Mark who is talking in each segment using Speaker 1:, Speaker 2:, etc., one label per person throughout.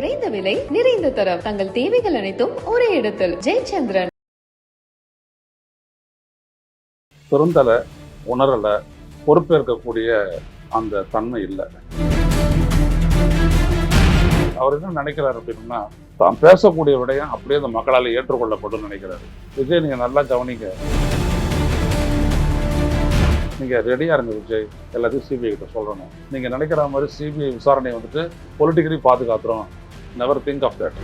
Speaker 1: குறைந்த விலை நிறைந்த தரம். தங்கள் தேவைகள் அனைத்தும் ஒரே இடத்தில். ஜெயச்சந்திரன்.
Speaker 2: திருந்தலை உணரலை பொறுப்பேற்கக்கூடிய அந்த தன்மை இல்லை. அவர் என்ன நினைக்கிறார் அப்படின்னா தான் பேசக்கூடிய விடயம் அப்படியே அந்த மக்களால் ஏற்றுக்கொள்ளப்படும் நினைக்கிறாரு. விஜய் நீங்க நல்லா கவனிங்க. நீங்க ரெடியா இருங்க விஜய். எல்லாத்தையும் சிபிஐ கிட்ட சொல்லணும். நீங்க நினைக்கிற மாதிரி சிபிஐ விசாரணை வந்துட்டு பொலிட்டிக்கலி பாதுகாத்துறோம் நெவர் திங்க் ஆஃப் தட்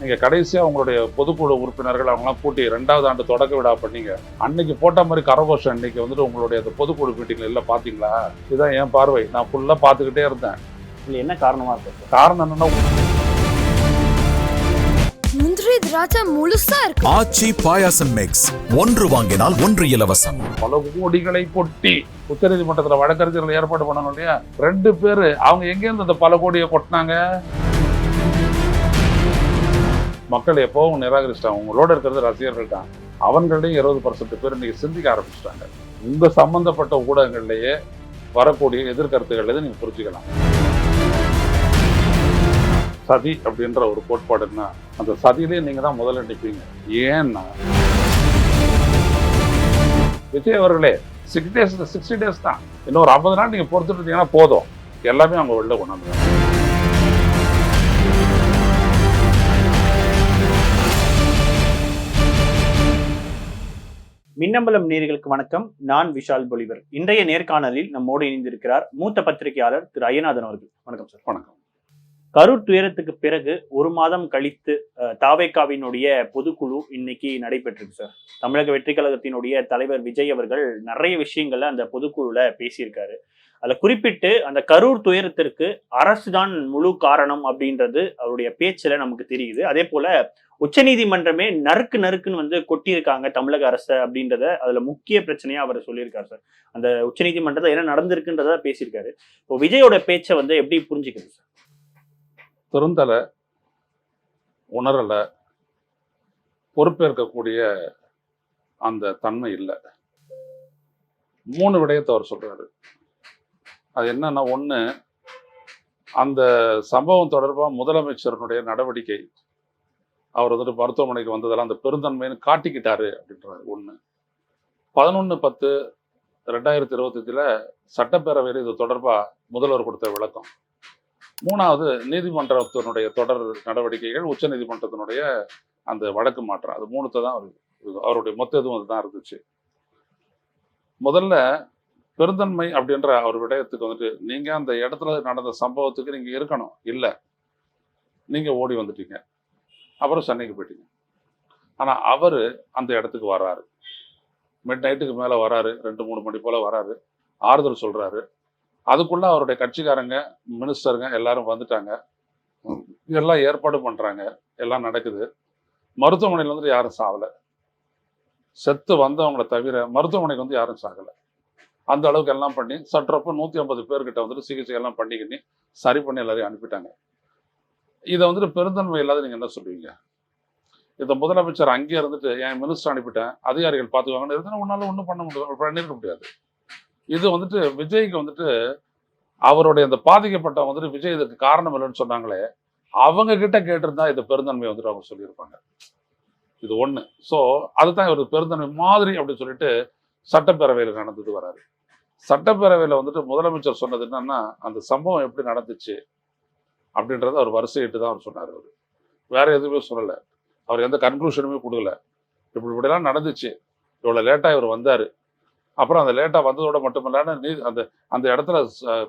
Speaker 2: நீங்க கடைசியா உங்களுடைய பொதுக்குழு உறுப்பினர்கள் அவங்களாம் கூட்டி ரெண்டாவது ஆண்டு தொடக்க விழா பண்ணீங்க. அன்னைக்கு போட்ட மாதிரி கரகோஷம் அன்னைக்கு வந்துட்டு உங்களுடைய அந்த பொதுக்குழு மீட்டிங்ல எல்லாம் பாத்தீங்களா? இதுதான் என் பார்வை. நான் ஃபுல்லா பாத்துக்கிட்டே இருந்தேன்.
Speaker 3: இல்ல என்ன காரணமா இருக்கு?
Speaker 2: காரணம் என்னன்னா
Speaker 4: முந்திரி திராட்சை முழுசா இருக்கு.
Speaker 5: ஆச்சி பாயாசம் மிக்ஸ் ஒன்று வாங்கினால் ஒன்று இலவசம்.
Speaker 2: பல கோடிகளை கொட்டி உச்சநீதிமன்றத்துல வழக்கறிஞர்கள் ஏற்பாடு பண்ணணும் இல்லையா? ரெண்டு பேரு. அவங்க எங்க இருந்து அந்த பல கோடியை கொட்டினாங்க? மக்கள் எப்பவும் நிராகரிச்சிட்டாங்க. உங்களோட இருக்கிறது ரசிகர்கள் தான். அவங்களையும் இருபது பர்சன்ட் பேர் இன்னைக்கு சிந்திக்க ஆரம்பிச்சிட்டாங்க. உங்க சம்பந்தப்பட்ட ஊடகங்கள்லயே வரக்கூடிய எதிர்கருத்துக்கள் எது நீங்க புரிஞ்சுக்கலாம். சதி அப்படின்ற ஒரு கோட்பாடுன்னா அந்த சதியிலே நீங்க தான் முதல்ல நிற்பீங்க ஏன்னா விஜய் அவர்களே சிக்ஸ் டேஸ் சிக்ஸ்டி டேஸ் தான். இன்னும் ஒரு ஐம்பது நாள் நீங்க பொறுத்துட்டு இருந்தீங்கன்னா போதும். எல்லாமே அவங்க வெளில கொண்டாந்து
Speaker 3: மின்னம்பலம் நேர்களுக்கு வணக்கம். நான் விஷால் பொலிவர். இன்றைய நேர்காணலில் நம்மோடு இணைந்திருக்கிறார் மூத்த பத்திரிகையாளர் திரு ஐயநாதன் அவர்கள். வணக்கம் சார்.
Speaker 2: வணக்கம்.
Speaker 3: கரூர் துயரத்துக்கு பிறகு ஒரு மாதம் கழித்து தாவேக்காவினுடைய பொதுக்குழு இன்னைக்கு நடைபெற்றிருக்கு சார். தமிழக வெற்றி கழகத்தினுடைய தலைவர் விஜய் அவர்கள் நிறைய விஷயங்கள்ல அந்த பொதுக்குழுல பேசியிருக்காரு. அதில் குறிப்பிட்டு அந்த கரூர் துயரத்திற்கு அரசு தான் முழு காரணம் அப்படின்றது அவருடைய பேச்சில் நமக்கு தெரியுது. அதே போல உச்சநீதிமன்றமே நறுக்கு நறுக்குன்னு வந்து கொட்டியிருக்காங்க தமிழக அரசை அப்படின்றத அதுல முக்கிய பிரச்சனையா அவர் சொல்லியிருக்காரு சார். அந்த உச்சநீதிமன்றத்தில் என்ன நடந்திருக்குன்றத பேசியிருக்காரு. இப்போ விஜயோட பேச்சை வந்து எப்படி புரிஞ்சுக்கிறது சார்?
Speaker 2: திருந்தலை உணரலை பொறுப்பேற்கக்கூடிய அந்த தன்மை இல்லை. மூணு விடயத்தை அவர் சொல்றாரு. அது என்னன்னா ஒன்று அந்த சம்பவம் தொடர்பாக முதலமைச்சருடைய நடவடிக்கை அவர் வந்துட்டு மருத்துவமனைக்கு வந்ததெல்லாம் அந்த பெருந்தன்மைன்னு காட்டிக்கிட்டாரு அப்படின்றாரு. ஒன்று பதினொன்று பத்து ரெண்டாயிரத்தி இருபத்தஞ்சில் சட்டப்பேரவையில் இது தொடர்பாக முதல்வர் கொடுத்த விளக்கம். மூணாவது நீதிமன்றத்தினுடைய தொடர் நடவடிக்கைகள் உச்ச நீதிமன்றத்தினுடைய அந்த வழக்கு மாற்றம். அது மூணுத்தை தான் அவர் அவருடைய மொத்த இதுவும் அதுதான் இருந்துச்சு. முதல்ல பெருந்தன்மை அப்படின்ற அவர் விடயத்துக்கு வந்துட்டு நீங்க அந்த இடத்துல நடந்த சம்பவத்துக்கு நீங்க இருக்கணும். இல்லை. நீங்க ஓடி வந்துட்டீங்க. அப்புறம் சென்னைக்கு போயிட்டீங்க. ஆனா அவரு அந்த இடத்துக்கு வராரு மிட் நைட்டுக்கு மேல வராரு ரெண்டு மூணு மணி போல வராரு ஆறுதல் சொல்றாரு. அதுக்குள்ள அவருடைய கட்சிக்காரங்க மினிஸ்டருங்க எல்லாரும் வந்துட்டாங்க. எல்லாம் ஏற்பாடு பண்றாங்க. எல்லாம் நடக்குது. மருத்துவமனையில வந்து யாரும் சாவல செத்து வந்தவங்களை தவிர மருத்துவமனைக்கு வந்து யாரும் சாகல. அந்த அளவுக்கு எல்லாம் பண்ணி சற்றப்ப நூத்தி ஐம்பது பேர்கிட்ட வந்துட்டு சிகிச்சை எல்லாம் பண்ணிக்கின்னு சரி பண்ணி எல்லாரையும் அனுப்பிட்டாங்க. இதை வந்துட்டு பெருந்தன்மை இல்லாத நீங்க என்ன சொல்லுவீங்க இந்த முதலமைச்சர் அங்கேயே இருந்துட்டு என் மினிஸ்டர் அனுப்பிட்டேன்? அதிகாரிகள் பார்த்துக்குவாங்கன்னு இருந்தாலும் உன்னால் ஒன்றும் பண்ண முடியாது பண்ணிருக்க முடியாது. இது வந்துட்டு விஜய்க்கு வந்துட்டு அவருடைய அந்த பாதிக்கப்பட்டவங்க வந்துட்டு விஜய் இதுக்கு காரணம் இல்லைன்னு சொன்னாங்களே அவங்க கிட்ட கேட்டிருந்தா இது பெருந்தன்மை வந்துட்டு அவங்க சொல்லியிருப்பாங்க. இது ஒண்ணு. ஸோ அதுதான் இவர் பெருந்தன்மை மாதிரி அப்படின்னு சொல்லிட்டு சட்டப்பேரவையில் நடந்துட்டு வராரு. சட்டப்பேரவையில் வந்துட்டு முதலமைச்சர் சொன்னது என்னன்னா அந்த சம்பவம் எப்படி நடந்துச்சு அப்படின்றத அவர் வரிசையிட்டு தான் அவர் சொன்னார் அவர். வேற எதுவுமே சொல்லலை. அவர் எந்த கன்க்ளூஷனுமே கொடுக்கல. இப்படி இப்படிலாம் நடந்துச்சு. இவ்வளோ லேட்டாக இவர் வந்தார். அப்புறம் அந்த லேட்டாக வந்ததோட மட்டுமில்லாம நீ அந்த அந்த இடத்துல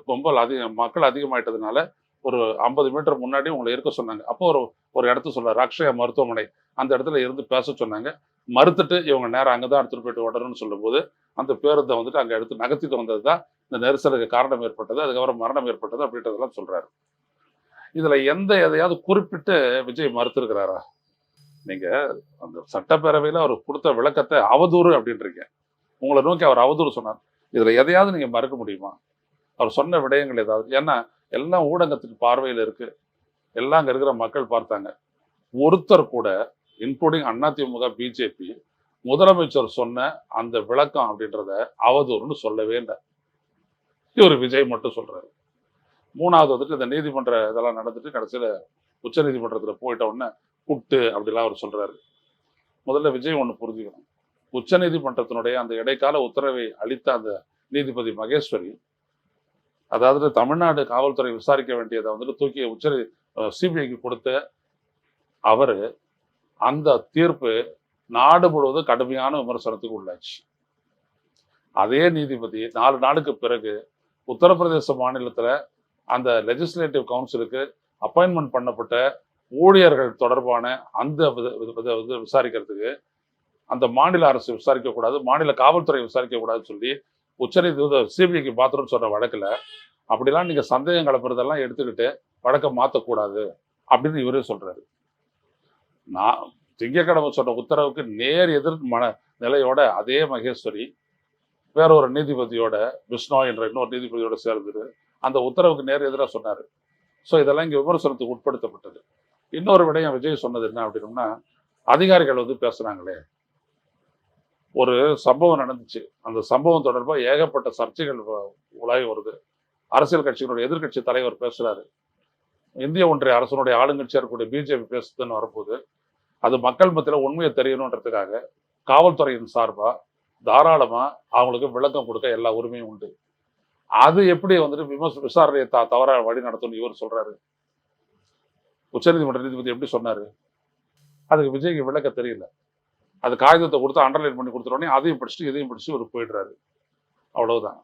Speaker 2: கும்பல் அதிகம் மக்கள் அதிகமாயிட்டதுனால ஒரு ஐம்பது மீட்டர் முன்னாடி உங்களை இருக்க சொன்னாங்க. அப்போ ஒரு ஒரு இடத்த சொன்னார் அக்ஷயா மருத்துவமனை. அந்த இடத்துல இருந்து பேச சொன்னாங்க. மறுத்துட்டு இவங்க நேரம் அங்கே தான் எடுத்துட்டு போயிட்டு உடணும்னு சொல்லும்போது அந்த பேருந்தை வந்துட்டு அங்கே எடுத்து நகர்த்திட்டு வந்தது தான் இந்த நெரிசலுக்கு காரணம் ஏற்பட்டது அதுக்கப்புறம் மரணம் ஏற்பட்டது அப்படின்றதெல்லாம் சொல்றாரு. இதுல எந்த எதையாவது குறிப்பிட்டு விஜய் மறுத்துருக்கிறாரா? நீங்க அந்த சட்டப்பேரவையில் அவர் கொடுத்த விளக்கத்தை அவதூறு அப்படின்றீங்க. உங்களை நோக்கி அவர் அவதூறு சொன்னார். இதில் எதையாவது நீங்கள் மறுக்க முடியுமா? அவர் சொன்ன விடயங்கள் ஏதாவது? ஏன்னா எல்லாம் ஊடகத்துக்கு பார்வையில் இருக்குது எல்லாம் அங்கே இருக்கிற மக்கள் பார்த்தாங்க. ஒருத்தர் கூட இன்க்ளூடிங் அதிமுக பிஜேபி முதலமைச்சர் சொன்ன அந்த விளக்கம் அப்படின்றத அவதூறுன்னு சொல்லவே இல்லை. இவர் விஜய் மட்டும் சொல்கிறாரு மூணாவது வந்துட்டு இந்த நீதிமன்ற இதெல்லாம் நடந்துட்டு கடைசியில் உச்ச நீதிமன்றத்தில் போயிட்ட உடனே குட்டு அப்படிலாம் அவர் சொல்கிறாரு முதல்ல விஜய் ஒன்று புரிஞ்சுக்கணும். உச்சநீதிமன்றத்தினுடைய அந்த இடைக்கால உத்தரவை அளித்த அந்த நீதிபதி மகேஸ்வரி அதாவது தமிழ்நாடு காவல்துறை விசாரிக்க வேண்டியதை வந்துட்டு தூக்கி உச்ச சிபிஐக்கு கொடுத்த அவர் அந்த தீர்ப்பு நாடு முழுவதும் கடுமையான விமர்சனத்துக்கு உள்ளாச்சு. அதே நீதிபதி நாலு நாளுக்கு பிறகு உத்தரப்பிரதேச மாநிலத்துல அந்த லெஜிஸ்லேட்டிவ் கவுன்சிலுக்கு அப்பாயின்மெண்ட் பண்ணப்பட்ட ஊழியர்கள் தொடர்பான அந்த வித- விசாரிக்கிறதுக்கு அந்த மாநில அரசு விசாரிக்க கூடாது மாநில காவல்துறை விசாரிக்க கூடாதுன்னு சொல்லி உச்சநீதிமன்ற சிபிஐக்கு பாத்திரம் சொல்ற வழக்குல அப்படிலாம் நீங்க சந்தேகம் கலப்புறதெல்லாம் எடுத்துக்கிட்டு வழக்கை மாற்றக்கூடாது அப்படின்னு இவரே சொல்றாரு. நான் திங்கக்கிழமை சொன்ன உத்தரவுக்கு நேர் எதிர் மன நிலையோட அதே மகேஸ்வரி வேற ஒரு நீதிபதியோட விஷ்ணு என்ற இன்னொரு நீதிபதியோட சேர்ந்து அந்த உத்தரவுக்கு நேர் எதிராக சொன்னார். ஸோ இதெல்லாம் இங்கே விமர்சனத்துக்கு உட்படுத்தப்பட்டது. இன்னொரு விடயம் விஜய் சொன்னது என்ன அப்படின்னோம்னா அதிகாரிகள் வந்து பேசுகிறாங்களே ஒரு சம்பவம் நடந்துச்சு. அந்த சம்பவம் தொடர்பாக ஏகப்பட்ட சர்ச்சைகள் உலகி வருது. அரசியல் கட்சியினுடைய எதிர்க்கட்சி தலைவர் பேசுறாரு. இந்திய ஒன்றிய அரசனுடைய ஆளுங்கட்சியாக இருக்கக்கூடிய பிஜேபி பேசுதுன்னு வரும்போது அது மக்கள் மத்தியில் உண்மையை தெரியணுன்றதுக்காக காவல்துறையின் சார்பா தாராளமா அவங்களுக்கு விளக்கம் கொடுக்க எல்லா உரிமையும் உண்டு. அது எப்படி வந்துட்டு விமர்ச விசாரணையை த தவறாக வழி நடத்தும்னு இவர் சொல்றாரு. உச்சநீதிமன்ற நீதிபதி எப்படி சொன்னாரு? அதுக்கு விஜய்க்கு விளக்க தெரியல. அது காகிதத்தை கொடுத்து அண்டர்லைன் பண்ணி கொடுத்துருவோடனே அதையும் படிச்சுட்டு இதையும் படிச்சுட்டு இவர் போயிடுறாரு. அவ்வளவுதான்.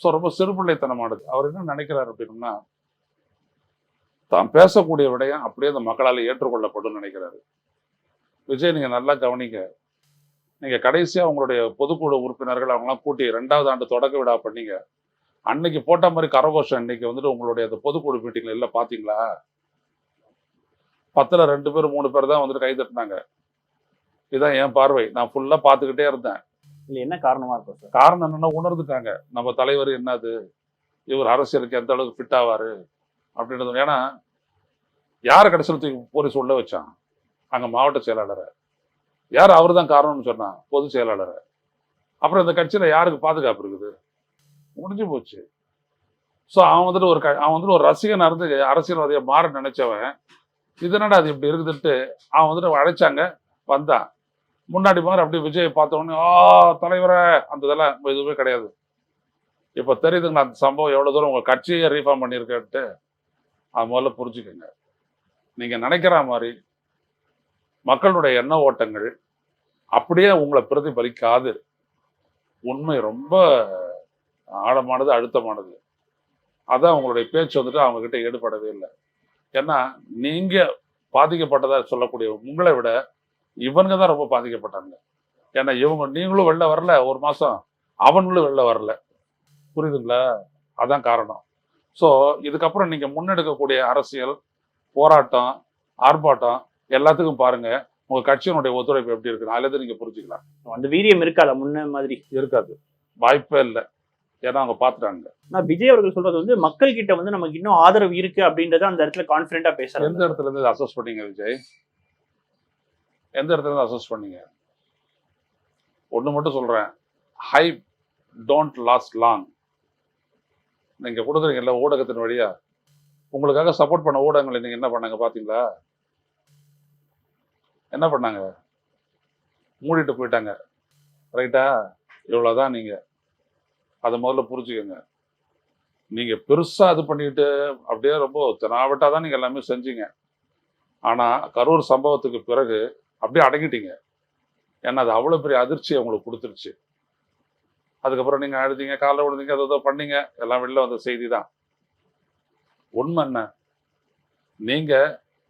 Speaker 2: ஸோ ரொம்ப சிறுபிள்ளைத்தனமானது அவர் என்ன நினைக்கிறாரு அப்படின்னா தான் பேசக்கூடிய விடயம் அப்படியே அந்த மக்களால் ஏற்றுக்கொள்ளப்படும் நினைக்கிறாரு. விஜய் நீங்கள் நல்லா கவனிங்க. நீங்கள் கடைசியாக உங்களுடைய பொதுக்குழு உறுப்பினர்கள் அவங்களாம் கூட்டி ரெண்டாவது ஆண்டு தொடக்க விழா பண்ணீங்க. அன்னைக்கு போட்ட மாதிரி கரகோஷம் இன்னைக்கு வந்துட்டு உங்களுடைய அந்த பொதுக்குழு மீட்டிங்கில் எல்லாம் பார்த்தீங்களா? பத்துல ரெண்டு பேர் மூணு பேர் தான் வந்துட்டு கை தட்டினாங்க. இதான் என் பார்வை. நான் ஃபுல்லா பாத்துக்கிட்டே இருந்தேன்.
Speaker 3: இல்ல என்ன காரணமா இருக்கும் சார்?
Speaker 2: காரணம் என்னன்னா உணர்ந்துட்டாங்க. நம்ம தலைவர் என்னது? இவர் அரசியலுக்கு எந்த அளவுக்கு ஃபிட் ஆவாரு? அப்படின்றது. ஏன்னா யார் கடைசியில் தூக்கி போலீஸ் உள்ள வச்சான்? அங்க மாவட்ட செயலாளரை. யார் அவர் தான் காரணம்னு சொன்னா? பொதுச் செயலாளரை. அப்புறம் இந்த கட்சியில யாருக்கு பாதுகாப்பு இருக்குது? முடிஞ்சு போச்சு. ஸோ அவன் வந்துட்டு ஒரு க- அவன் வந்துட்டு ஒரு ரசிகன் இருந்து அரசியல்வாதியை மாற நினைச்சவன். இது என்னடா அது இப்படி இருக்குதுன்ட்டு அவன் வந்துட்டு அழைச்சாங்க வந்தான். முன்னாடி மாதிரி அப்படியே விஜயை பார்த்தோன்னே ஆ தலைவரே! அந்த இதெல்லாம் எதுவுமே கிடையாது. இப்போ தெரியுதுங்களா அந்த சம்பவம் எவ்வளோ தூரம் உங்கள் கட்சியை ரீஃபார்ம் பண்ணியிருக்கேன்ட்டு அது முதல்ல புரிஞ்சுக்கோங்க. நீங்கள் நினைக்கிற மாதிரி மக்களுடைய எண்ண ஓட்டங்கள் அப்படியே உங்களை பிரதிபலிக்காது. உண்மை ரொம்ப ஆழமானது அழுத்தமானது. அதான் உங்களுடைய பேச்சு வந்துட்டு அவங்கக்கிட்ட ஈடுபடவே இல்லை. ஏன்னா நீங்கள் பாதிக்கப்பட்டதாக சொல்லக்கூடிய உங்களை விட இவனுங்க தான் ரொம்ப பாதிக்கப்பட்டாங்க ஏன்னா இவங்க நீங்களும் வெளில வரல ஒரு மாசம் அவனுங்களும் வெளில வரல. புரியுதுங்களா? அதான் காரணம். ஸோ இதுக்கப்புறம் நீங்க முன்னெடுக்கக்கூடிய அரசியல் போராட்டம் ஆர்ப்பாட்டம் எல்லாத்துக்கும் பாருங்க உங்க கட்சியினுடைய ஒத்துழைப்பு எப்படி இருக்கு அதுலேருந்து நீங்க புரிஞ்சுக்கலாம்.
Speaker 3: அந்த வீரியம் இருக்காத? முன்ன மாதிரி.
Speaker 2: இருக்காது. வாய்ப்பே இல்லை. ஏன்னா அவங்க பார்த்துட்டாங்க
Speaker 3: நான் விஜய் அவர்கள் சொல்றது வந்து மக்கள் கிட்ட வந்து நமக்கு இன்னும் ஆதரவு இருக்கு அப்படின்றத அந்த இடத்துல கான்பிடண்டா
Speaker 2: எந்த
Speaker 3: பேசுறாங்க
Speaker 2: இடத்துல இருந்து அசஸ் பண்ணீங்க விஜய்? எந்த இடத்துல அசஸ் பண்ணீங்க. ஒன்று மட்டும் சொல்கிறேன் ஹை டோன்ட் லாஸ்ட் லாங் நீங்கள் கொடுக்குறீங்கல்ல ஊடகத்தின் வழியாக உங்களுக்காக சப்போர்ட் பண்ண ஊடகங்களை நீங்கள் என்ன பண்ணாங்க பார்த்தீங்களா என்ன பண்ணாங்க? மூடிட்டு போயிட்டாங்க. ரைட்டா இவ்வளோதான் நீங்கள் அதை முதல்ல புரிஞ்சுக்கோங்க. நீங்கள் பெருசாக இது பண்ணிட்டு அப்படியே ரொம்ப தெனாவட்டா தான் நீங்கள் எல்லாமே செஞ்சீங்க. ஆனால் கரூர் சம்பவத்துக்கு பிறகு அப்படியே அடங்கிட்டீங்க. ஏன்னா அது அவ்வளவு பெரிய அதிர்ச்சியை உங்களுக்கு கொடுத்துருச்சு. அதுக்கப்புறம் நீங்க அழுதீங்க காலைல விழுந்தீங்க அதை ஏதோ பண்ணீங்க எல்லாம் வெளில வந்த செய்தி தான். உண்மை என்ன? நீங்க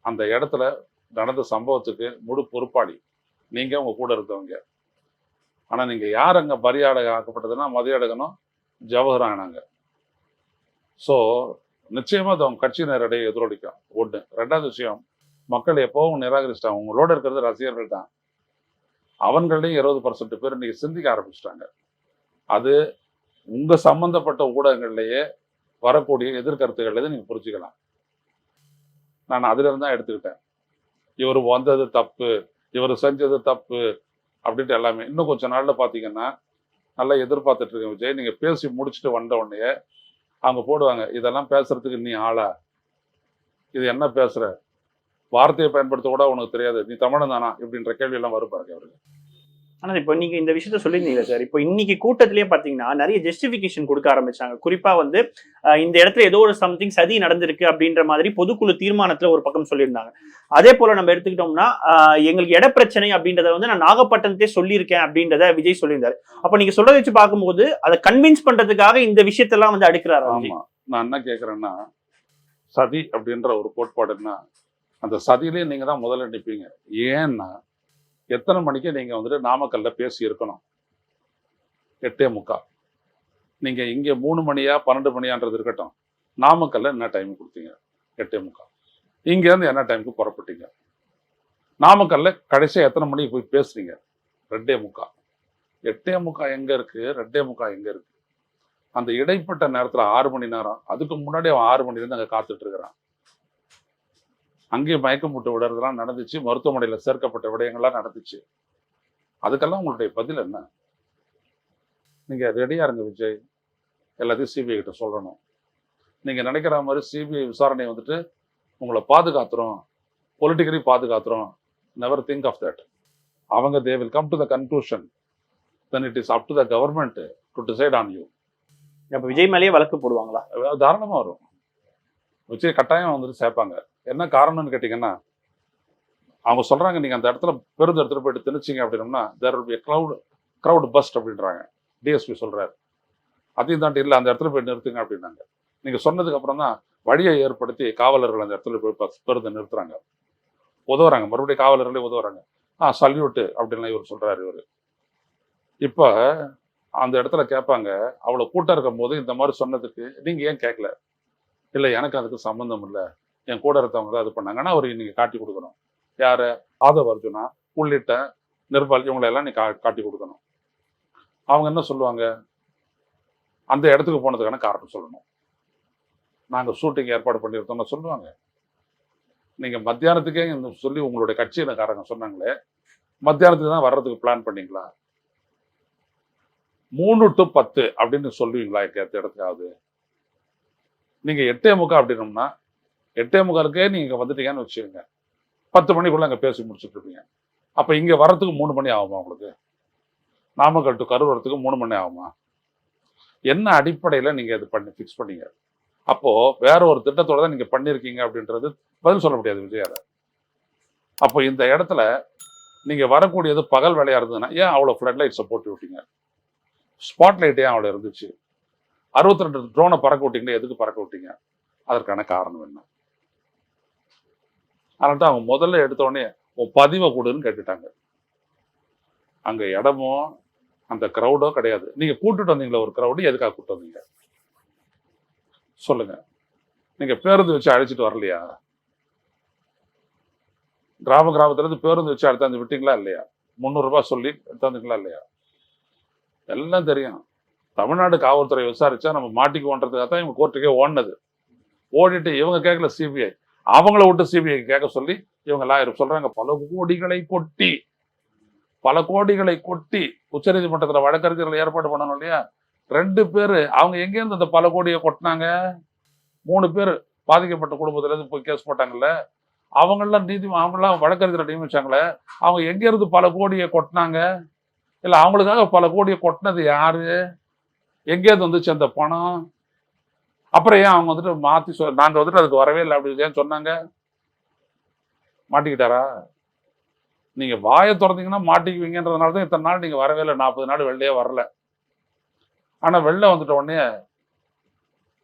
Speaker 2: அந்த இடத்துல நடந்த சம்பவத்துக்கு முழு பொறுப்பாளி. நீங்க உங்க கூட இருக்கவங்க ஆனா நீங்க யார் அங்க பலியாடக ஆக்கப்பட்டதுன்னா மதியடகனும் ஜவஹர் ஸோ நிச்சயமா அது அவங்க கட்சியினரிடையே எதிரொலிக்கும். ஒன்று ரெண்டாவது விஷயம் மக்கள் எப்போவும் நிராகரிச்சிட்டாங்க. உங்களோட இருக்கிறது ரசிகர்கள் தான் அவங்களையும் இருபது பர்சன்ட் பேர் இன்னைக்கு சிந்திக்க ஆரம்பிச்சிட்டாங்க. அது உங்கள் சம்மந்தப்பட்ட ஊடகங்கள்லேயே வரக்கூடிய எதிர்கருத்துக்கள் எதை நீங்கள் புரிஞ்சுக்கலாம். நான் அதிலிருந்து தான் எடுத்துக்கிட்டேன். இவர் வந்தது தப்பு இவர் செஞ்சது தப்பு அப்படின்ட்டு எல்லாமே. இன்னும் கொஞ்ச நாளில் பார்த்தீங்கன்னா நல்லா எதிர்பார்த்துட்டு இருக்கேன் விஜய். நீங்கள் பேசி முடிச்சுட்டு வந்த உடனே அவங்க போடுவாங்க இதெல்லாம் பேசுறதுக்கு நீ ஆளா? இது என்ன பேசுகிற வார்த்தையை பயன்படுத்த கூட உனக்கு தெரியாது. நீ தமிழன் தானா? இப்படின்ற கேள்வி எல்லாம் வரும் பாருங்க அவருக்கு
Speaker 3: ஆனா இப்போ நீங்க இந்த விஷயத்த சொல்லியிருந்தீங்க சார். இப்போ இன்னைக்கு கூட்டத்திலேயே பாத்தீங்கன்னா நிறைய ஜஸ்டிபிகேஷன் கொடுக்க ஆரம்பிச்சாங்க. குறிப்பா வந்து இந்த இடத்துல ஏதோ ஒரு சம்திங் சதி நடந்திருக்கு அப்படின்ற மாதிரி பொதுக்குழு தீர்மானத்துல ஒரு பக்கம் சொல்லியிருந்தாங்க. அதே போல நம்ம எடுத்துக்கிட்டோம்னா எங்களுக்கு இட பிரச்சனை அப்படின்றத வந்து நான் நாகப்பட்டினத்தே சொல்லியிருக்கேன் அப்படின்றத விஜய் சொல்லியிருந்தாரு. அப்ப நீங்க சொல்றதை வச்சு பார்க்கும்போது அதை கன்வின்ஸ் பண்றதுக்காக இந்த விஷயத்தெல்லாம் வந்து அடுக்கிறாரு விஜய்.
Speaker 2: ஆமா. நான் என்ன கேக்குறேன்னா சதி அப்படின்ற ஒரு கோட்பாடுன்னா அந்த சதியிலே நீங்கள் தான் முதல்ல நிற்பீங்க ஏன்னா எத்தனை மணிக்கு நீங்கள் வந்துட்டு நாமக்கல்ல பேசி இருக்கணும்? எட்டே முக்கால். நீங்கள் இங்கே மூணு மணியா பன்னெண்டு மணியான்றது இருக்கட்டும். நாமக்கல்ல என்ன டைம் கொடுத்தீங்க? எட்டே முக்கால். இங்கேருந்து என்ன டைமுக்கு புறப்பட்டீங்க? நாமக்கல்ல கடைசியாக எத்தனை மணிக்கு போய் பேசுறீங்க? ரெட்டே முக்கா எட்டே முக்கா எங்கே இருக்குது ரெட்டே முக்கா எங்கே இருக்குது அந்த இடைப்பட்ட நேரத்தில் ஆறு மணி நேரம் அதுக்கு முன்னாடி அவன் ஆறு மணிலேருந்து அங்கே காத்துட்ருக்கிறான் அங்கேயும் மயக்கம் போட்டு விடுறதெல்லாம் நடந்துச்சு மருத்துவமனையில சேர்க்கப்பட்ட விடயங்கள்லாம் நடந்துச்சு. அதுக்கெல்லாம் உங்களுடைய பதில் என்ன? நீங்க ரெடியா இருங்க விஜய். எல்லாத்தையும் சிபிஐ கிட்ட சொல்லணும். நீங்க நினைக்கிற மாதிரி சிபிஐ விசாரணை வந்துட்டு உங்களை பாதுகாத்துறோம் பொலிட்டிக்கலி பாதுகாத்துறோம் நெவர் திங்க் ஆஃப் தட் அவங்க they will come to the conclusion then it is up to the government to decide on you
Speaker 3: அப்ப விஜய் மேலேயே வழக்கு போடுவாங்களா?
Speaker 2: தாராளமா வரும். விஜய் கட்டாயம் வந்துட்டு சேர்ப்பாங்க. என்ன காரணம்னு கேட்டிங்கன்னா அவங்க சொல்கிறாங்க நீங்கள் அந்த இடத்துல பெருந்து இடத்துல போயிட்டு திணிச்சிங்க அப்படின்னோம்னா there will be a crowd first அப்படின்றாங்க. டிஎஸ்பி சொல்கிறாரு அதையும் தாண்டி இல்லை அந்த இடத்துல போய் நிறுத்துங்க அப்படின்னாங்க. நீங்கள் சொன்னதுக்கு அப்புறம் தான் வழியை ஏற்படுத்தி காவலர்கள் அந்த இடத்துல போய் பஸ் பெருந்து நிறுத்துறாங்க. உதவுறாங்க. மறுபடியும் காவலர்களே உதவுறாங்க. ஆ சல்யூட்டு அப்படின்லாம் இவர் சொல்கிறார் இவர். இப்போ அந்த இடத்துல கேட்பாங்க அவ்வளோ கூட்டம் இருக்கும் போது இந்த மாதிரி சொன்னதுக்கு நீங்கள் ஏன் கேட்கல? இல்லை எனக்கு அதுக்கு சம்மந்தம் இல்லை. என் கூட இருந்தவங்க தான் இது பண்ணாங்கன்னா அவர் நீங்கள் காட்டி கொடுக்கணும். யார்? ஆதவ அர்ஜுனா உள்ளிட்ட நிர்மல் இவங்களெல்லாம் நீ கா காட்டி கொடுக்கணும். அவங்க என்ன சொல்லுவாங்க? அந்த இடத்துக்கு போனதுக்கான காரணம் சொல்லணும். நாங்கள் ஷூட்டிங் ஏற்பாடு பண்ணியிருந்தோம்னு சொல்லுவாங்க. நீங்கள் மத்தியானத்துக்கே சொல்லி உங்களுடைய கட்சியினக்காரங்க சொன்னாங்களே மத்தியானத்துக்கு தான் வர்றதுக்கு பிளான் பண்ணீங்களா? மூணு டு பத்து அப்படின்னு சொல்லுவீங்களா? இடத்துக்காவது நீங்கள் எட்டே முக்கா அப்படின்னோம்னா எட்டே முக்காலுக்கே இங்கே வந்துட்டீங்கன்னு வச்சுக்கோங்க. பத்து மணிக்குள்ளே அங்கே பேசி முடிச்சுட்டு இருப்பீங்க. அப்போ இங்கே வர்றதுக்கு மூணு மணி ஆகுமா உங்களுக்கு? நாமக்கல் டு கரூர் வரத்துக்கு மூணு மணி ஆகுமா? என்ன அடிப்படையில் நீங்கள் இது பண்ணி ஃபிக்ஸ் பண்ணீங்க? அப்போது வேற ஒரு திட்டத்தோட தான் நீங்கள் பண்ணியிருக்கீங்க அப்படின்றது பதில் சொல்ல முடியாது விஜயார அப்போ இந்த இடத்துல நீங்கள் வரக்கூடியது பகல் வேலையாக இருந்ததுன்னா ஏன் அவ்வளோ ஃப்ளட் லைட்ஸை போட்டு விட்டீங்க? ஸ்பாட் லைட் ஏன் அவ்வளோ இருந்துச்சு? அறுபத்தி ரெண்டு ட்ரோனை பறக்க விட்டிங்கன்னா எதுக்கு பறக்க விட்டீங்க? அதற்கான காரணம் என்ன? அதனால அவங்க முதல்ல எடுத்த உடனே உன் பதிவை கொடுன்னு கேட்டுட்டாங்க. அங்கே இடமோ அந்த க்ரௌடோ கிடையாது. நீங்கள் கூட்டிட்டு வந்தீங்களா ஒரு க்ரௌடு எதுக்காக கூப்பிட்டு வந்தீங்க? சொல்லுங்க. நீங்கள் பேருந்து வச்சு அழைச்சிட்டு வரலையா? கிராம கிராமத்துலேருந்து பேருந்து வச்சு எடுத்தாந்து விட்டீங்களா இல்லையா? முந்நூறுரூபா சொல்லி எடுத்தாந்துங்களா இல்லையா? எல்லாம் தெரியும். தமிழ்நாடு காவல்துறை விசாரிச்சா நம்ம மாட்டிக்குவோன்றதுக்காக தான் இவங்க கோர்ட்டுக்கே ஓடினது. ஓடிட்டு இவங்க கேட்கல சிபிஐ அவங்கள விட்டு சிபிஐ கேட்க சொல்லி இவங்க லாயர் சொல்றாங்க. பல கோடிகளை கொட்டி பல கோடிகளை கொட்டி உச்சநீதிமன்றத்தில் வழக்கறிஞர்கள் ஏற்பாடு பண்ணணும் இல்லையா? ரெண்டு பேர் அவங்க எங்கேருந்து அந்த பல கோடியை கொட்டினாங்க? மூணு பேர் பாதிக்கப்பட்ட குடும்பத்திலேருந்து போய் கேஸ் போட்டாங்கல்ல. அவங்களாம் நீதி அவங்கெல்லாம் வழக்கறிஞரை நியமிச்சாங்களே அவங்க எங்கேருந்து பல கோடியை கொட்டினாங்க? இல்லை அவங்களுக்காக பல கோடியை கொட்டினது யாரு? எங்கேருந்து வந்துச்சு அந்த பணம்? அப்புறம் ஏன் அவங்க வந்துட்டு மாத்தி சொல் நாங்க வந்துட்டு அதுக்கு வரவே இல்லை அப்படி ஏன் சொன்னாங்க? மாட்டிக்கிட்டாரா? நீங்க வாயை திறந்தீங்கன்னா மாட்டிக்குவீங்கன்றதுனால தான் இத்தனை நாள் நீங்க வரவே இல்லை. நாற்பது நாள் வெளியே வரல. ஆனா வெளில வந்துட்ட உடனே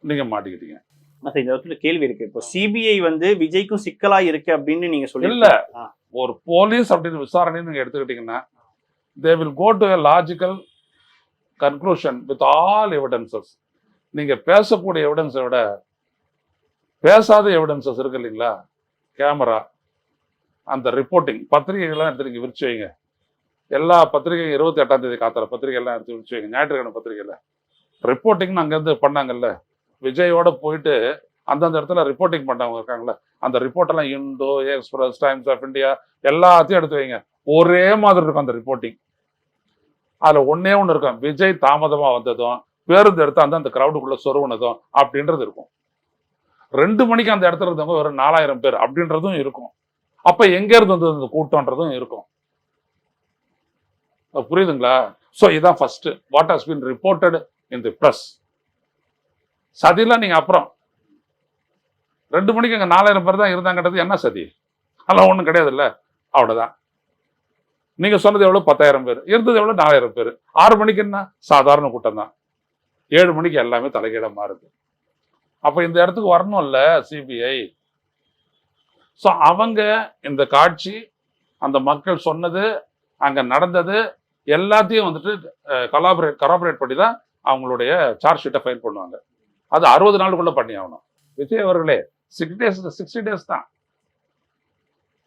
Speaker 2: நீங்க மாட்டிக்கிட்டீங்க.
Speaker 3: இந்த இடத்துல கேள்வி இருக்கு. இப்போ சிபிஐ வந்து விஜய்க்கும் சிக்கலா இருக்கு அப்படின்னு நீங்க சொல்லி
Speaker 2: இல்ல. ஒரு போலீஸ் அப்படின்னு விசாரணைன்னு நீங்க எடுத்துக்கிட்டீங்கன்னா they will go to logical conclusion with all evidences நீங்கள் பேசக்கூடிய எவிடன்ஸை விட பேசாத எவிடன்சஸ் இருக்கு இல்லைங்களா? கேமரா அந்த ரிப்போர்ட்டிங் பத்திரிகைகள்லாம் எடுத்து நீங்கள் விரிச்சு வைங்க. எல்லா பத்திரிகையும் இருபத்தி எட்டாம் தேதி காத்திர பத்திரிகைலாம் எடுத்து விரிச்சு வைங்க. ஞாயிற்றுக்கிழமை பத்திரிகையில். ரிப்போர்ட்டிங்னு அங்கேருந்து பண்ணாங்கல்ல. விஜயோட போயிட்டு அந்தந்த இடத்துல ரிப்போர்ட்டிங் பண்ணவங்க இருக்காங்களே அந்த ரிப்போர்ட்டெல்லாம் Indo express Times of India எல்லாத்தையும் எடுத்து வைங்க. ஒரே மாதிரி இருக்கும் அந்த ரிப்போர்ட்டிங் அதில் ஒன்றே ஒன்று இருக்கும். விஜய் தாமதமாக வந்ததும் பேருந்து எடுத்தா அந்த அந்த க்ரௌடுக்குள்ளே சொருவனதும் அப்படின்றது இருக்கும். ரெண்டு மணிக்கு அந்த இடத்துல இருந்தவங்க ஒரு நாலாயிரம் பேர் அப்படின்றதும் இருக்கும். அப்போ எங்கேருந்து வந்தது அந்த கூட்டம்ன்றதும் இருக்கும். அது புரியுதுங்களா? ஸோ இதான் first what has been reported in the press சதிலாம் நீங்கள் அப்புறம். ரெண்டு மணிக்கு அங்கே நாலாயிரம் பேர் தான் இருந்தாங்கன்றது என்ன சதி? அதெல்லாம் ஒன்றும் கிடையாதுல்ல. அவ்வளோதான் நீங்கள் சொன்னது எவ்வளோ பத்தாயிரம் பேர். இருந்தது எவ்வளோ நாலாயிரம் பேர். ஆறு மணிக்கு என்ன? சாதாரண கூட்டம் தான். ஏழு மணிக்கு எல்லாமே தலைகீழமாக மாறுது. அப்போ இந்த இடத்துக்கு வரணும்ல சிபிஐ ஸோ அவங்க இந்த காட்சி அந்த மக்கள் சொன்னது அங்க நடந்தது எல்லாத்தையும் வந்துட்டு கலாபரேட் கராபரேட் பண்ணி தான் அவங்களுடைய சார்ஜ் ஷீட்டை ஃபைல் பண்ணுவாங்க. அது அறுபது நாளுக்குள்ளே பண்ணி ஆகணும் விஜய் அவர்களே சிக்ஸ் டேஸ் சிக்ஸ்டி டேஸ் தான்.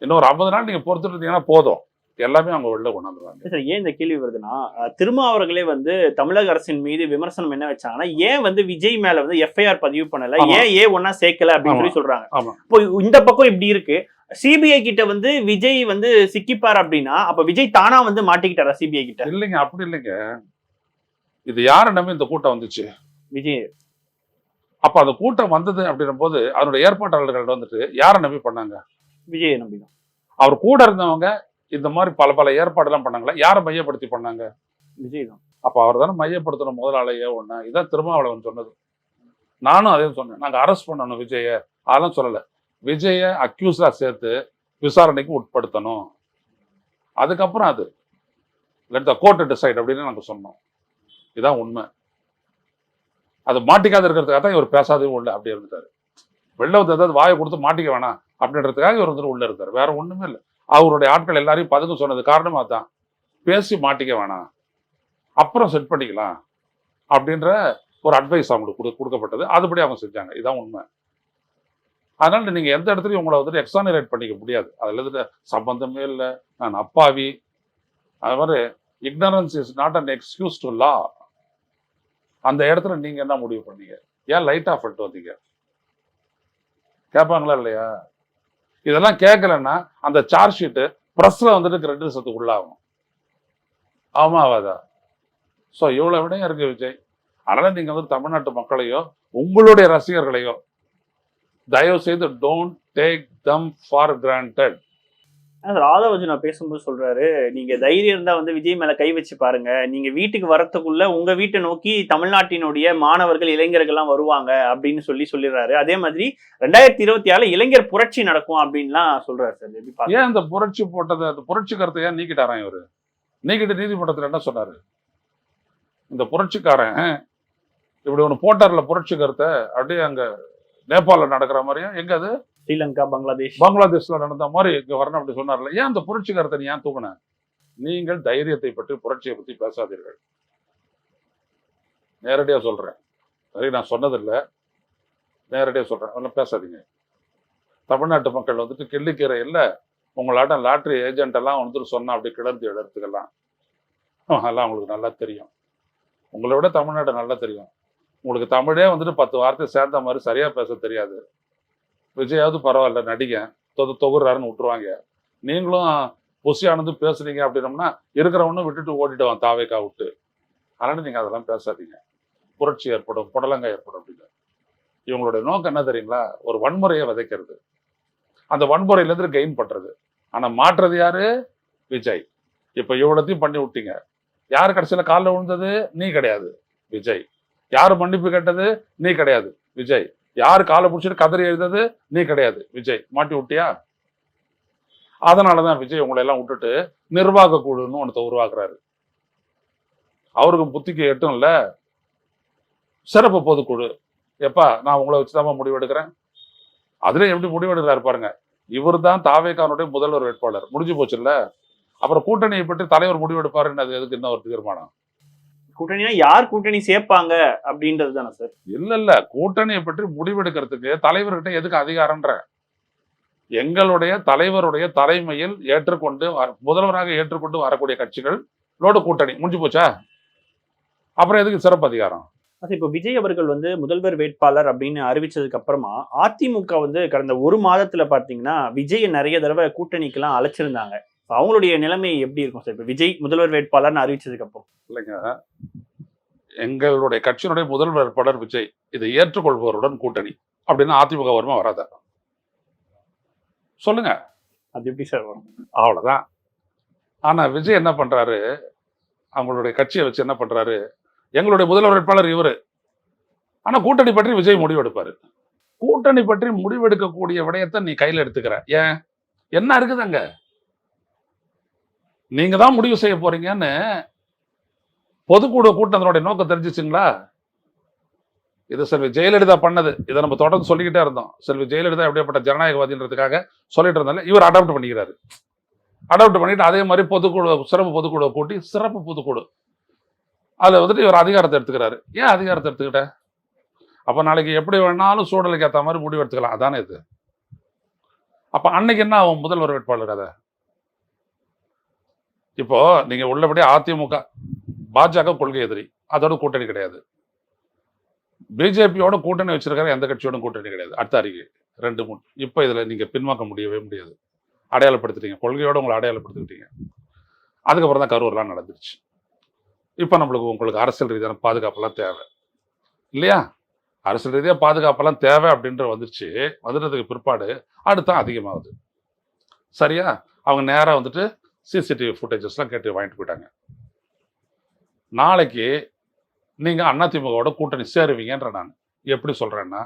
Speaker 2: இன்னொரு ஐம்பது நாள் நீங்கள் பொறுத்துட்டு இருந்தீங்கன்னா போதும். எல்லாமே அவங்க வெளில கொண்டாந்துருவாங்க.
Speaker 3: சார் ஏன் இந்த கேள்வி வருதுன்னா திருமா அவர்களே வந்து தமிழக அரசின் மீது விமர்சனம் என்ன வச்சாங்கன்னா ஏன் வந்து விஜய் மேல வந்து எஃப்ஐஆர் பதிவு பண்ணல. ஏன் ஏ ஒன்னா சேர்க்கல அப்படின்னு. சொல்லி சொல்றாங்க. இப்போ இந்த பக்கம் இப்படி இருக்கு. சிபிஐ கிட்ட வந்து விஜய் வந்து சிக்கிப்பார் அப்படின்னா அப்ப விஜய் தானா வந்து மாட்டிக்கிட்டாரா சிபிஐ கிட்ட?
Speaker 2: இல்லைங்க அப்படி இல்லைங்க. இது யாரை நம்பி இந்த கூட்டம் வந்துச்சு?
Speaker 3: விஜய்.
Speaker 2: அப்ப அந்த கூட்டம் வந்தது அப்படின்னும் போது அதனுடைய ஏற்பாட்டாளர்கள் வந்துட்டு யாரை நம்பி பண்ணாங்க?
Speaker 3: விஜய் நம்பிதான்.
Speaker 2: அவர் கூட இருந்தவங்க இந்த மாதிரி பல பல ஏற்பாடெல்லாம் பண்ணாங்களா? யாரை மையப்படுத்தி பண்ணாங்க?
Speaker 3: விஜய் தான்.
Speaker 2: அப்ப அவர் தானே மையப்படுத்தணும் முதலாளியே ஒண்ணு. இதான் திருமாவளவன் சொன்னது. நானும் அதே சொன்னேன். நாங்க அரெஸ்ட் பண்ணணும் விஜய அதெல்லாம் சொல்லல. விஜய அக்யூஸா சேர்த்து விசாரணைக்கு உட்படுத்தணும். அதுக்கப்புறம் அது. லெட் த கோர்ட் டிசைட் அப்படின்னு நாங்க சொன்னோம். இதான் உண்மை. அது மாட்டிக்காத இருக்கிறதுக்காக தான் இவர் பேசாதே உள்ள அப்படி இருந்துட்டாரு. வெளில வந்து ஏதாவது வாயை கொடுத்து மாட்டிக்க வேணாம் அப்படின்றதுக்காக இவர் வந்து உள்ள இருந்தார். வேற ஒண்ணுமே இல்லை. அவருடைய ஆட்கள் எல்லாரையும் பதுக்க சொன்னது காரணமாக தான் பேசி மாட்டிக்க வேணாம். அப்புறம் செட் பண்ணிக்கலாம். அப்படின்ற ஒரு அட்வைஸ் அவங்களுக்கு கொடு கொடுக்கப்பட்டது. அதுபடி அவங்க செஞ்சாங்க. இதுதான் உண்மை. அதனால் நீங்கள் எந்த இடத்துலையும் உங்களை வந்துட்டு எக்ஸானரேட் பண்ணிக்க முடியாது. அதில் இருந்து சம்பந்தமே இல்லை. நான் அப்பாவி. அது மாதிரி ignorance is not an excuse to law அந்த இடத்துல நீங்கள் என்ன முடிவு பண்ணீங்க? ஏன் லைட் ஆஃப் பண்ணிட்டு வந்தீங்க? கேட்பாங்களா இல்லையா? இதெல்லாம் கேட்கலன்னா அந்த சார்ஜ் ஷீட்டு ப்ரெஸ்ல வந்துட்டு கிரெடிட்ஸத்துக்கு உள்ளாகும். ஆமா ஆகாதா ஸோ இவ்வளோ விடையும் இருக்கு விஜய். அதனால நீங்க வந்து தமிழ்நாட்டு மக்களையோ உங்களுடைய ரசிகர்களையோ தயவு செய்து don't take them for granted
Speaker 3: ராதாவஜி நான் பேசும்போது சொல்றாரு நீங்க தைரியம் இருந்தா வந்து விஜய் மேல கை வச்சு பாருங்க. நீங்க வீட்டுக்கு வரத்துக்குள்ள உங்க வீட்டை நோக்கி தமிழ்நாட்டினுடைய மாணவர்கள் இளைஞர்கள் எல்லாம் வருவாங்க அப்படின்னு சொல்லி சொல்லிடுறாரு. அதே மாதிரி ரெண்டாயிரத்தி இருபத்தி ஆறுல இளைஞர் புரட்சி நடக்கும் அப்படின்லாம் சொல்றாரு சார்.
Speaker 2: ஏன் அந்த புரட்சி போட்டதை அந்த புரட்சி கருத்தை ஏன் நீக்கிட்டாராம் இவரு? நீக்கிட்டு நீதிமன்றத்தில் என்ன சொன்னாரு? இந்த புரட்சிக்காரன் இப்படி ஒன்று போட்டார்ல புரட்சி கருத்தை அப்படியே அங்கே நேபாளில் நடக்கிற மாதிரியும் எங்க அது?
Speaker 3: ஸ்ரீலங்கா பங்களாதேஷ்.
Speaker 2: பங்களாதேஷ்ல நடந்த மாதிரி இங்க வரணும் அப்படி சொன்னார்ல. ஏன் அந்த புரட்சிகரத்தை நீ ஏன் தூங்கின நீங்கள் தைரியத்தை பற்றி புரட்சியை பத்தி பேசாதீர்கள். நேரடியா சொல்றேன். சரி நான் சொன்னதில்லை. நேரடியா சொல்றேன். அதெல்லாம் பேசாதீங்க. தமிழ்நாட்டு மக்கள் வந்துட்டு கிள்ளிக்கீரை இல்ல. உங்களாட்டம் லாட்ரி ஏஜென்ட் எல்லாம் வந்துட்டு சொன்னா அப்படி கிளர்ந்து இடத்துக்கெல்லாம் அதெல்லாம் உங்களுக்கு நல்லா தெரியும். உங்களை விட தமிழ்நாடு நல்லா தெரியும். உங்களுக்கு தமிழே வந்துட்டு பத்து வார்த்தை சேர்ந்த மாதிரி சரியா பேச தெரியாது. விஜயாவது பரவாயில்ல நடிகன் தொகு தொகுறாருன்னு விட்டுருவாங்க. நீங்களும் பொசியானது பேசுறீங்க அப்படின்னம்னா இருக்கிறவனும் விட்டுட்டு ஓடிடுவான் தாவேக்கா விட்டு. அதனால நீங்கள் அதெல்லாம் பேசாதீங்க. புரட்சி ஏற்படும் புடலங்காய் ஏற்படும் அப்படின்னு. இவங்களுடைய நோக்கம் என்ன தெரியுங்களா? ஒரு வன்முறையை விதைக்கிறது. அந்த வன்முறையிலேருந்து கெயின் பண்ணுறது ஆனால் மாற்றுறது யாரு? விஜய். இப்போ இவ்வளோத்தையும் பண்ணி விட்டீங்க. யார் கடைசியில் காலில் விழுந்தது? நீ கிடையாது. விஜய். யார் மன்னிப்பு கேட்டது? நீ கிடையாது. விஜய். யார் காலை பிடிச்சிட்டு கதறி எழுந்தது நீ கிடையாது. விஜய் மாட்டி விட்டியா? அதனாலதான் விஜய் உங்களை எல்லாம் விட்டுட்டு நிர்வாக குழுன்னு ஒன்றத்தை உருவாக்குறாரு. அவருக்கும் புத்திக்கு எட்டும்ல சிறப்பு பொதுக்குழு. எப்பா நான் உங்களை வச்சுதான் முடிவெடுக்கிறேன். அதுலேயும் எப்படி முடிவெடுக்கிறாரு பாருங்க. இவர் தான் தாவேக்கானுடைய முதல்வர் வேட்பாளர். முடிஞ்சு போச்சுல்ல? அப்புறம் கூட்டணியை பற்றி தலைவர் முடிவெடுப்பாருன்னு அது எதுக்கு இன்னும் ஒரு தீர்மானம்?
Speaker 3: கூட்டணினா யார் கூட்டணி சேர்ப்பாங்க அப்படின்றது தானே சார்?
Speaker 2: இல்ல இல்ல. கூட்டணியை பற்றி முடிவெடுக்கிறதுக்கு தலைவர்கிட்ட எதுக்கு அதிகாரம்ன்ற? எங்களுடைய தலைவருடைய தலைமையில் ஏற்றுக்கொண்டு வர- முதல்வராக ஏற்றுக்கொண்டு வரக்கூடிய கட்சிகளோட கூட்டணி. முடிஞ்சு போச்சா? அப்புறம் எதுக்கு சிறப்பு அதிகாரம்?
Speaker 3: அது இப்போ விஜய் அவர்கள் வந்து முதல்வர் வேட்பாளர் அப்படின்னு அறிவிச்சதுக்கு அப்புறமா அதிமுக வந்து கடந்த ஒரு மாதத்துல பாத்தீங்கன்னா விஜயை நிறைய தடவை கூட்டணிக்கெல்லாம் அழைச்சிருந்தாங்க. அவங்களுடைய நிலைமை எப்படி இருக்கும் சார்? இப்போ விஜய் முதல்வர் வேட்பாளர்னு அறிவிச்சதுக்கு அப்புறம்
Speaker 2: இல்லைங்க. எங்களுடைய கட்சியினுடைய முதல் வேட்பாளர் விஜய் இதை ஏற்றுக்கொள்பவருடன் கூட்டணி அப்படின்னு அதிமுக வருமா வராதா? சொல்லுங்க.
Speaker 3: அது எப்படி சார் வரும்?
Speaker 2: அவ்வளவுதான். ஆனா விஜய் என்ன பண்றாரு? அவங்களுடைய கட்சியை வச்சு என்ன பண்றாரு? எங்களுடைய முதல்வர் வேட்பாளர் இவரு. ஆனா கூட்டணி பற்றி விஜய் முடிவெடுப்பாரு. கூட்டணி பற்றி முடிவெடுக்கக்கூடிய விடயத்தை நீ கையில எடுத்துக்கிற. ஏன்? என்ன இருக்குது அங்க நீங்க தான் முடிவு செய்ய போறீங்கன்னு பொதுக்கூட கூட்டத்தினுடைய நோக்கம் தெரிஞ்சிச்சுங்களா? இது செல்வி ஜெயலலிதா பண்ணது. இதை நம்ம தொடர்ந்து சொல்லிக்கிட்டே இருந்தோம். செல்வி ஜெயலலிதா எப்படியாப்பட்ட ஜனநாயகவாதின்றதுக்காக சொல்லிட்டு இருந்தாலும் இவர் அடாப்ட் பண்ணிக்கிறாரு. அடாப்ட் பண்ணிட்டு அதே மாதிரி பொதுக்குழு சிறப்பு பொதுக்குழுவை கூட்டி சிறப்பு பொதுக்குழு. அதில் வந்துட்டு இவர் அதிகாரத்தை எடுத்துக்கிறாரு. ஏன் அதிகாரத்தை எடுத்துக்கிட்ட? அப்போ நாளைக்கு எப்படி வேணாலும் சூழலுக்கு ஏற்ற மாதிரி முடிவு எடுத்துக்கலாம். அதானே இது? அப்போ அன்னைக்கு என்ன ஆகும்? முதல்வர் வேட்பாளர் அதை இப்போ நீங்க உள்ளபடியே அதிமுக பாஜக கொள்கை எதிரி. அதோட கூட்டணி கிடையாது. பிஜேபியோட கூட்டணி வச்சிருக்கிற எந்த கட்சியோட கூட்டணி கிடையாது. அடுத்த அறிக்கை. ரெண்டு மூணு. இப்போ இதில் நீங்கள் பின்வாங்க முடியவே முடியாது. அடையாளப்படுத்திட்டீங்க. கொள்கையோட உங்களை அடையாளப்படுத்திக்கிட்டீங்க அதுக்கப்புறம் தான் கரூர்லாம் நடந்துருச்சு. இப்போ நம்மளுக்கு உங்களுக்கு அரசியல் ரீதியான பாதுகாப்பெல்லாம் தேவை. இல்லையா? அரசியல் ரீதியாக பாதுகாப்பெல்லாம் தேவை அப்படின்ற வந்துருச்சு. வந்துட்டதுக்கு பிற்பாடு அடுத்தான் அதிகமாகுது. சரியா? அவங்க நேராக வந்துட்டு சிசிடிவி ஃபுட்டேஜஸ்லாம் கேட்டு வாங்கிட்டு போயிட்டாங்க. நாளைக்கு நீங்கள் அதிமுகவோட கூட்டணி சேருவீங்கன்ற நான் எப்படி சொல்கிறேன்னா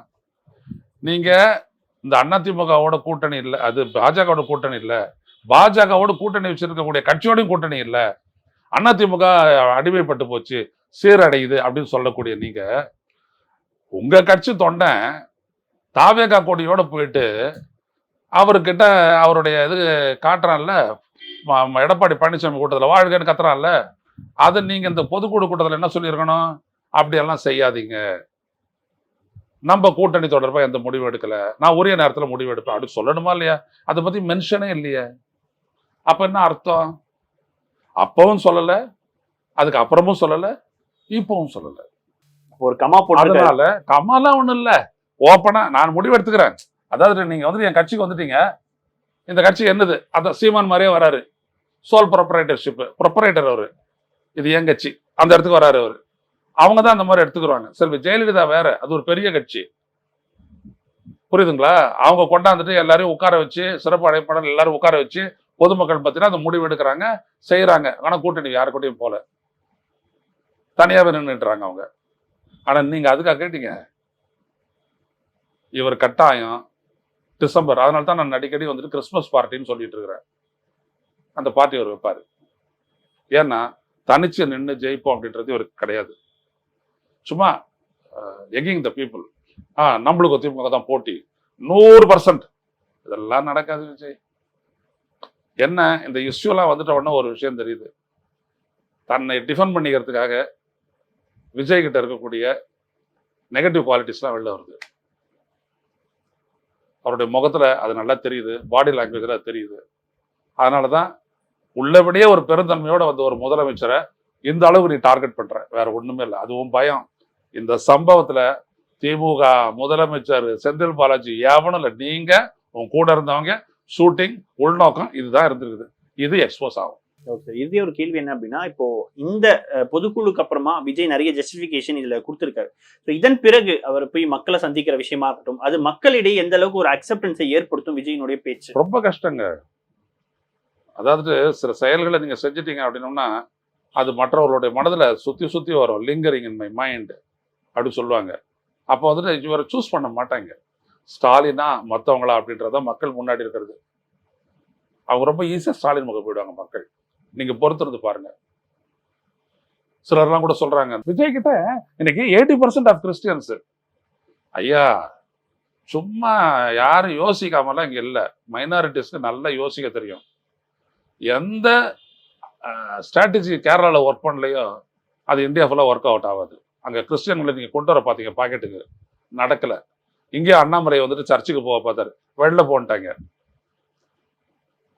Speaker 2: நீங்கள் இந்த அதிமுகவோட கூட்டணி இல்லை அது பாஜகவோட கூட்டணி இல்லை பாஜகவோட கூட்டணி வச்சுருக்கக்கூடிய கட்சியோடையும் கூட்டணி இல்லை அதிமுக அடிமைப்பட்டு போச்சு சீரடையுது அப்படின்னு சொல்லக்கூடிய நீங்கள் உங்கள் கட்சி தொண்டை தாவேகா கொடியோட போயிட்டு அவர்கிட்ட அவருடைய இது காட்டுறான்ல எடப்பாடி பழனிசாமி கூட்டத்தில் வாழ்கன்னு கத்துறான்ல. அதை நீங்க இந்த பொதுக்குழு கூட்டத்தில் என்ன சொல்லியிருக்கணும்? அப்படியெல்லாம் செய்யாதீங்க. நம்ம கூட்டணி தொடர்பாக எந்த முடிவு எடுக்கல. நான் உரிய நேரத்தில் முடிவு எடுப்பேன். அப்படி சொல்லணுமா இல்லையா? அதை பத்தி மென்ஷனே இல்லையே. அப்ப என்ன அர்த்தம்? அப்பவும் சொல்லல அதுக்கு அப்புறமும் சொல்லல இப்பவும் சொல்லல.
Speaker 3: ஒரு கமா போட்டு
Speaker 2: அதனால கமாலாம் ஒண்ணும் இல்ல. ஓப்பனா நான் முடிவு எடுத்துக்கிறேன். அதாவது நீங்க வந்து என் கட்சிக்கு வந்துட்டீங்க. இந்த கட்சி என்னது? அதான் சீமான் மாதிரியே வராரு. சோல் ப்ரொப்பரேட்டர்ஷிப்பு ப்ரொப்பரேட்டர் அவர். இது என் கட்சி? அந்த இடத்துக்கு வராரு அவர். அவங்க தான் அந்த மாதிரி எடுத்துக்கிறாங்க செல்வி ஜெயலலிதா வேற. அது ஒரு பெரிய கட்சி. புரியுதுங்களா? அவங்க கொண்டாந்துட்டு எல்லாரையும் உட்கார வச்சு சிறப்பு அழைப்பாளர் எல்லாரும் உட்கார வச்சு பொதுமக்கள் பத்தினா அந்த முடிவு எடுக்கிறாங்க செய்யறாங்க ஆனால் கூட்டணி யாரு போல. தனியாகவே நின்றுட்டுறாங்க அவங்க. ஆனால் நீங்கள் அதுக்காக கேட்டீங்க? இவர் கட்டாயம் டிசம்பர். அதனால தான் நான் அடிக்கடி வந்துட்டு கிறிஸ்மஸ் பார்ட்டின்னு சொல்லிட்டு இருக்கிறேன். அந்த பார்ட்டி அவர் வைப்பார். ஏன்னா தனிச்சு நின்று ஜெயிப்போம் அப்படின்றது இவருக்கு கிடையாது. சும்மா எகிங் த பீப்புள் ஆ நம்மளுக்கு திமுக தான் போட்டி. நூறு பர்சன்ட் இதெல்லாம் நடக்காது விஜய். என்ன இந்த இஷ்யூலாம் வந்துட்ட உடனே ஒரு விஷயம் தெரியுது. தன்னை டிஃபெண்ட் பண்ணிக்கிறதுக்காக விஜய் கிட்ட இருக்கக்கூடிய நெகட்டிவ் குவாலிட்டிஸ்லாம் வெளில வருது. அவருடைய முகத்தில் அது நல்லா தெரியுது பாடி லாங்குவேஜில் அது தெரியுது. அதனால தான் உள்ளபடியே ஒரு பெருந்தன்மையோட வந்த ஒரு முதலமைச்சரை இந்த அளவுக்கு நீ டார்கெட் பண்ணுற வேற ஒன்றுமே இல்லை. அதுவும் பயம். இந்த சம்பவத்தில் திமுக முதலமைச்சர் செந்தில் பாலாஜி ஏவனில் இல்லை. உன் கூட இருந்தவங்க ஷூட்டிங் உள்நோக்கம் இதுதான் இருந்திருக்குது. இது எக்ஸ்போஸ் ஆகும்.
Speaker 3: ஓகே இதே ஒரு கேள்வி என்ன அப்படின்னா இப்போ இந்த பொதுக்குழுக்கு அப்புறமா விஜய் நிறைய ஜஸ்டிபிகேஷன் இதுல கொடுத்துருக்காரு. ஸோ இதன் பிறகு அவர் போய் மக்களை சந்திக்கிற விஷயமா இருக்கட்டும் அது மக்களிடையே எந்த அளவுக்கு ஒரு அக்செப்டன்ஸை ஏற்படுத்தும் விஜயினுடைய பேச்சு?
Speaker 2: ரொம்ப கஷ்டங்க. அதாவது சில செயல்களை நீங்க செஞ்சிட்டீங்க அப்படின்னோம்னா அது மற்றவர்களுடைய மனதில் சுத்தி சுத்தி வரும் லிங்கரிங் இன் மை மைண்ட் அப்படி சொல்லுவாங்க. அப்போ வந்துட்டு இவரை சூஸ் பண்ண மாட்டாங்க. ஸ்டாலினா மற்றவங்களா அப்படின்றத மக்கள் முன்னாடி இருக்கிறது. அவங்க ரொம்ப ஈஸியாக ஸ்டாலின் முகம் போயிடுவாங்க மக்கள். நீங்க பொறுத்துறது பாருங்க. சிலர்லாம் கூட சொல்றாங்க விஜய் கிட்ட இன்னைக்கு எயிட்டி பர்சன்ட் ஆஃப் கிறிஸ்டியன்ஸ் ஐயா சும்மா யாரும் யோசிக்காமலாம் இங்க இல்லை. மைனாரிட்டிஸ்க்கு நல்லா யோசிக்க தெரியும். எந்த ஸ்ட்ராட்டஜி கேரளாவில் ஒர்க் பண்ணலையோ அது இந்தியா ஃபுல்லாக ஒர்க் அவுட் ஆகாது. அங்கே கிறிஸ்டியன்களை நீங்கள் கொண்டு வர பார்த்தீங்க பாக்கெட்டுக்கு நடக்கலை. இங்கே அண்ணாமலை வந்துட்டு சர்ச்சுக்கு போக பார்த்தாரு. வெளில போன்ட்டாங்க.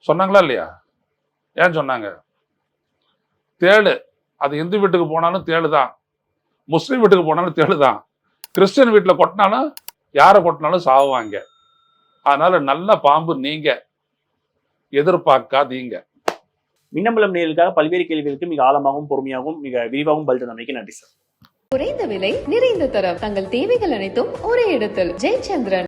Speaker 2: சொன்னாங்களா இல்லையா? ஏன் சொன்னாங்க? தேளு. அது இந்து வீட்டுக்கு போனாலும் தேளு தான் முஸ்லீம் வீட்டுக்கு போனாலும் தேளு தான் கிறிஸ்டியன் வீட்டில் கொட்டினாலும் யாரை கொட்டினாலும் சாவுவாங்க. அதனால நல்ல பாம்பு நீங்க. எதிர்பார்க்காதீங்க.
Speaker 3: மின்னம்பலம் நேர்களுக்காக பல்வேறு கேள்விகளுக்கு மிக ஆழமாகவும் பொறுமையாகவும் மிக விரிவாகவும் பதில் தந்தமைக்கு நன்றி சார்.
Speaker 1: குறைந்த விலை நிறைந்த தரம். தங்கள் தேவைகள் அனைத்தும் ஒரே இடத்தில். ஜெயச்சந்திரன்.